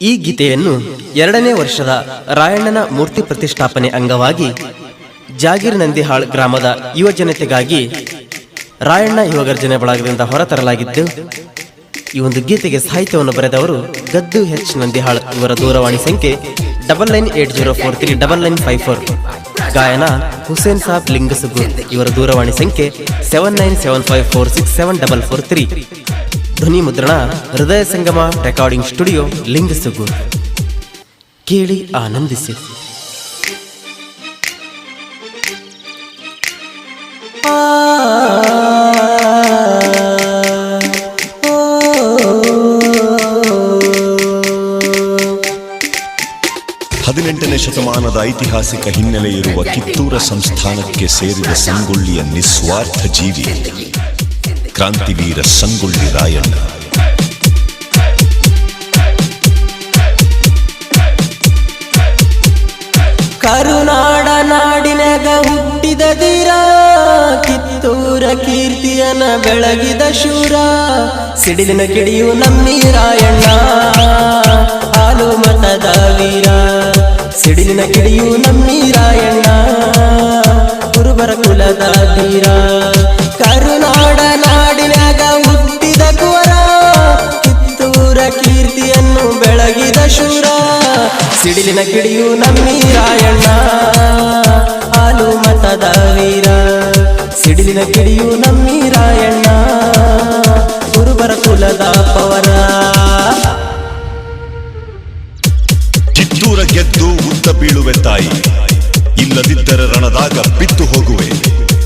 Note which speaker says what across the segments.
Speaker 1: ಈ ಗೀತೆಯನ್ನು ಎರಡನೇ ವರ್ಷದ ರಾಯಣ್ಣನ ಮೂರ್ತಿ ಪ್ರತಿಷ್ಠಾಪನೆ ಅಂಗವಾಗಿ ಜಾಗೀರ್ ನಂದಿಹಾಳ್ ಗ್ರಾಮದ ಯುವ ಜನತೆಗಾಗಿ ರಾಯಣ್ಣ ಯುವಗರ್ಜನೆ ಬಳಗದಿಂದ ಹೊರತರಲಾಗಿದ್ದು, ಈ ಒಂದು ಗೀತೆಗೆ ಸಾಹಿತ್ಯವನ್ನು ಬರೆದವರು ಗದ್ದು ಹೆಚ್ ನಂದಿಹಾಳ್ ಇವರ ದೂರವಾಣಿ ಸಂಖ್ಯೆ double nine eight zero four three double nine five four. ಗಾಯನ ಹುಸೇನ್ ಸಾಬ್ ಲಿಂಗಸುಗು ಇವರ ದೂರವಾಣಿ ಸಂಖ್ಯೆ seven nine seven five four six seven double four three. ಧ್ವನಿ ಮುದ್ರಣ, ಹೃದಯ ಸಂಗಮ ರೆಕಾರ್ಡಿಂಗ್ ಸ್ಟುಡಿಯೋ ಲಿಂಗಸುಗು ಕೇಳಿ ಆನಂದಿಸಿ.
Speaker 2: ಹದಿನೆಂಟನೇ ಶತಮಾನದ ಐತಿಹಾಸಿಕ ಹಿನ್ನೆಲೆ ಇರುವ ಕಿತ್ತೂರ ಸಂಸ್ಥಾನಕ್ಕೆ ಸೇರಿದ ಸಂಗೊಳ್ಳಿಯ ನಿಸ್ವಾರ್ಥ ಜೀವಿ. ಕ್ರಾಂತಿವೀರ ಸಂಗೊಳ್ಳಿ ರಾಯಣ್ಣ.
Speaker 1: ಕರುನಾಡ ನಾಡಿನಾಗ ಹುಟ್ಟಿದ ದೀರ ಕಿತ್ತೂರ ಕೀರ್ತಿಯನ ಬೆಳಗಿದ ಶೂರ, ಸಿಡಿಲಿನ ಕಿಡಿಯು ನಮ್ಮಿ ರಾಯಣ್ಣ. ಸಿಡಿಲಿನ ಕಿಡಿಯು ನಮ್ಮಿ ರಾಯಣ್ಣ ಹಾಲು ಮತದ ವೀರ. ಸಿಡಿಲಿನ ಕಿಡಿಯು ನಮ್ಮಿ ರಾಯಣ್ಣ ಕುರುಬರ ಕುಲದ ಪವರ
Speaker 2: ಕಿತ್ತೂರ ಗೆದ್ದು ಉದ್ದ ಬೀಳುವೆ ತಾಯಿ. ಇಲ್ಲದಿದ್ದರೆ ರಣದಾಗ ಬಿದ್ದು ಹೋಗುವೆ.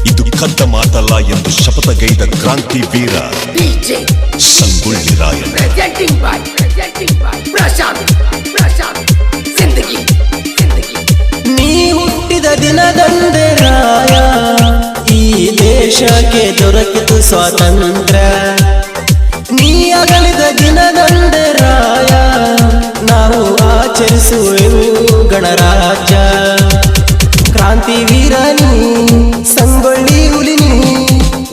Speaker 2: ಇದು ಕದ್ದ ಮಾತಲ್ಲ ಎಂದು ಶಪಥಗೈದ ಕ್ರಾಂತಿ ವೀರ. ಸಂಗೊಳ್ಳಿ ರಾಯಣ್ಣ.
Speaker 3: ಪ್ರಶಾಂತ್ by Zindagi
Speaker 1: ನೀ ಹುಟ್ಟಿದ ದಿನದಂದೆ ರಾಯ, ಈ ದೇಶಕ್ಕೆ ದೊರಕಿತು ಸ್ವಾತಂತ್ರ್ಯ. ನೀ ಅಗಲಿದ ದಿನದಂದೆ ರಾಯ, ನಾವು ಆಚರಿಸುವೆವು ಗಣರಾಜ್ಯ ಕ್ರಾಂತಿ ವೀರನಿ, ಸಂಗೊಳ್ಳಿ ಹುಲಿನಿ,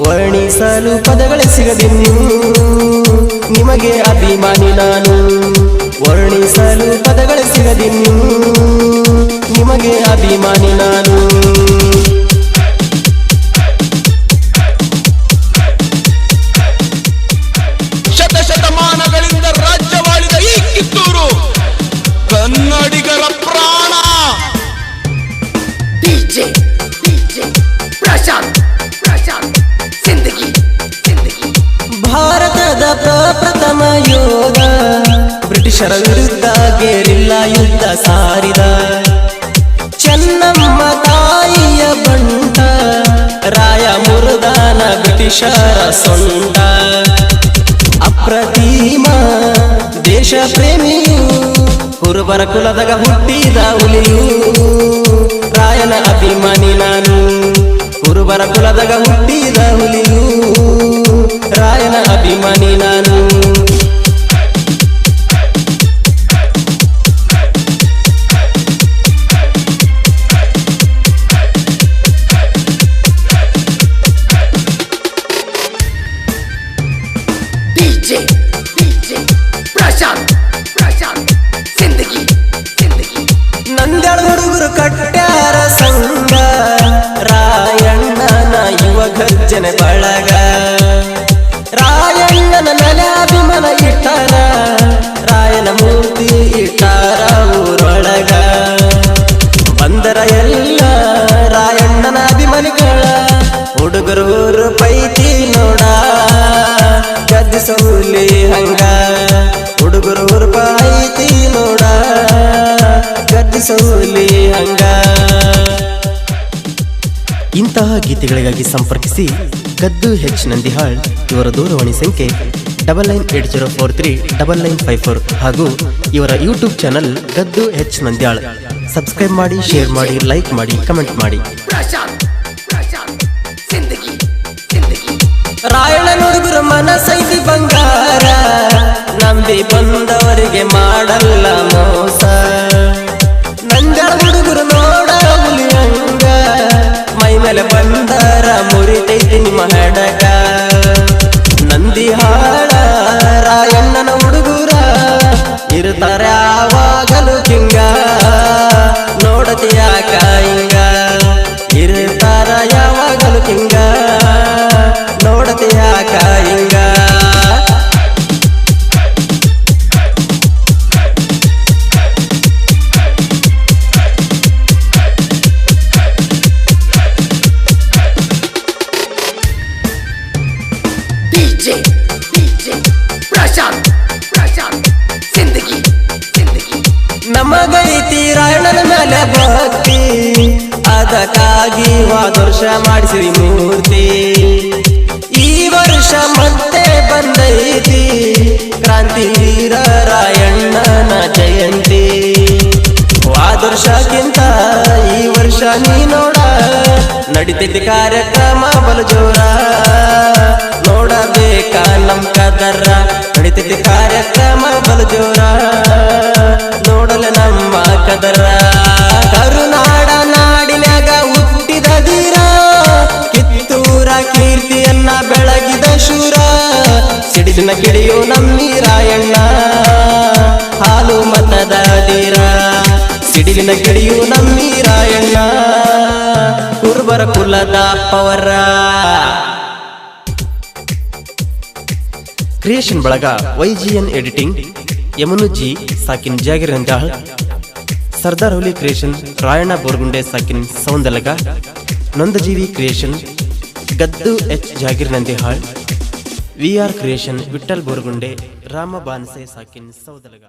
Speaker 1: ವರ್ಣಿಸಲು ಪದಗಳೇ ಸಿಗದಿನ್ನು. ನಿಮಗೆ ಅಭಿಮಾನಿ ನಾನು, ವರ್ಣಿಸಲು ಪದಗಳೇ ಸಿಗದಿನ್ನು ನಿಮಗೆ ಅಭಿಮಾನಿ ನಾನು.
Speaker 4: ಶತಶತಮಾನಗಳಿಂದ ರಾಜ್ಯವಾಳಿದ ಈ ಕಿತ್ತೂರು ಕನ್ನಡಿಗರ ಪ್ರಾಣ.
Speaker 3: ಡಿಜೆ ಡಿಜೆ
Speaker 1: ಭಾರತದ ಪ್ರಪ್ರಥಮ ಯೋಧ ಬ್ರಿಟಿಷರ ವಿರುದ್ಧ ಗೆರಿಲ್ಲ ಯುದ್ಧ ಸಾರಿದ. ಚೆನ್ನಮ್ಮ ತಾಯಿಯ ಬಂಟ, ರಾಯ ಮುರುದಾನ ಬ್ರಿಟಿಷರ ಸೊಂಟ. ಅಪ್ರತಿಮ ದೇಶ ಪ್ರೇಮಿಯು ಕುರುಬರ ಕುಲದಾಗ ಹುಟ್ಟಿದ ಹುಲಿಯು. ರಾಯನ ಅಭಿಮಾನಿ ನಾನು ಕುರುಬರ ಕುಲದಾಗ ಹುಟ್ಟಿದ ಹುಲಿಯು. ರಾಯನ ಅಭಿಮಾನಿ ಕಟ್ಟ್ಯಾರ ಸಂಗ ರಾಯಣ್ಣನ ಯುವ ಗರ್ಜನೆ ಬಳಗ. ರಾಯಣ್ಣನ ನಲಾಭಿಮನ ಇಟ್ಟಾರ, ರಾಯನ ಮೂರ್ತಿ ಇಟ್ಟಾರ ಊರೊಳಗ. ಬಂದರ ಎಲ್ಲ ರಾಯಣ್ಣನ ಅಭಿಮಾನಿಗಳ, ಹುಡುಗರು ಪೈತಿ ನೋಡ. ಗದ್ದಿಸೋಲಿ ಹಂಗ ಇಂತಹ ಗೀತೆಗಳಿಗಾಗಿ ಸಂಪರ್ಕಿಸಿ ಗದ್ದು ಹೆಚ್ ನಂದಿಹಾಳ್, ಇವರ ದೂರವಾಣಿ ಸಂಖ್ಯೆ double nine eight zero four three double nine five four ಹಾಗೂ ಇವರ ಯೂಟ್ಯೂಬ್ ಚಾನಲ್ ಗದ್ದು ಹೆಚ್ ನಂದ್ಯಾಳ್ ಸಬ್ಸ್ಕ್ರೈಬ್ ಮಾಡಿ ಶೇರ್ ಮಾಡಿ ಲೈಕ್ ಮಾಡಿ ಕಮೆಂಟ್ ಮಾಡಿ. ಬಂಗಾರ, ನಂಬಿ ಬಂದವರಿಗೆ ಮಾಡಲ್ಲ ಮೋಸ. ಹುಡುಗರು ನೋಡ ಮೈ ಮೇಲೆ ನಿಮ್ಮ ಮನಡಕ ನಂದಿ ಹಾಡ ರಾಯಣ್ಣನ ಹುಡುಗರ ಇರ್ತಾರೆ
Speaker 3: ಆವಾಗಲೂ ಕಿಂಗ. ನೋಡತಿಯ ಕಾಯಿಂಗ, ಇರ್ತಾರ ಯಾವಾಗಲು ಕಿಂಗ.
Speaker 1: ನೋಡತಿಯ ಕಾಯಿ ನಮಗೈತಿ ರಾಯಣನ ಮೇಲೆ ಭಕ್ತಿ. ಅದಕ್ಕಾಗಿ ವಾದರ್ಶ ಮಾಡಿಸಿರಿ ಮೂರ್ತಿ. ಈ ವರ್ಷ ಮತ್ತೆ ಬಂದೈತಿ. ಕ್ರಾಂತಿ ವೀರ ರಾಯಣ್ಣನ ಜಯಂತಿ. ವಾದರ್ಶಕ್ಕಿಂತ ಈ ವರ್ಷ ನೀ ನೋಡ. ನಡಿತೈತಿ ಕಾರ್ಯಕ್ರಮ ಬಲು ಜೋರ ನೋಡಬೇಕ ನಮ್ ಕದರ. ನಡಿತೈತಿ ಕಾರ್ಯಕ್ರಮ ಬಲು ಜೋರ ನಮ್ಮ ಕದರ ಕರುನಾಡ ನಾಡಿನ್ಯಾಗ ಹುಟ್ಟಿದ ಧೀರ ಕಿತ್ತೂರ ಕೀರ್ತಿಯನ್ನ ಬೆಳಗಿದ ಶೂರ. ಸಿಡಿಲಿನ ಕಿಡಿಯೋ ನಮ್ಮಿ ರಾಯಣ್ಣ ಹಾಲು ಮತದ ಧೀರ ಸಿಡಿಲಿನ ಕಿಡಿಯೋ ನಮ್ಮಿ ರಾಯಣ್ಣ ಕುರುಬರ ಕುಲದ ಪವರ. ಕ್ರಿಯೇಷನ್ ಬಳಗ ವೈಜಿಎನ್ ಎಡಿಟಿಂಗ್ ಯಮನುಜಿ ಸಾಕಿನ್ ಜಾಗಿರ್ ಸರ್ದಾರ್ ಹುಲಿ ಕ್ರಿಯೇಷನ್ ರಾಯಣ ಬೋರ್ಗುಂಡೆ ಸಾಕಿನ್ ಸೌಂದಲಗ, ನೊಂದಜೀವಿ creation ಗದ್ದು H Jagir Nandihal, V R creation Vitthal Borgunde, Rama Banse ಸಾಕಿನ್ ಸೌದಲಗ.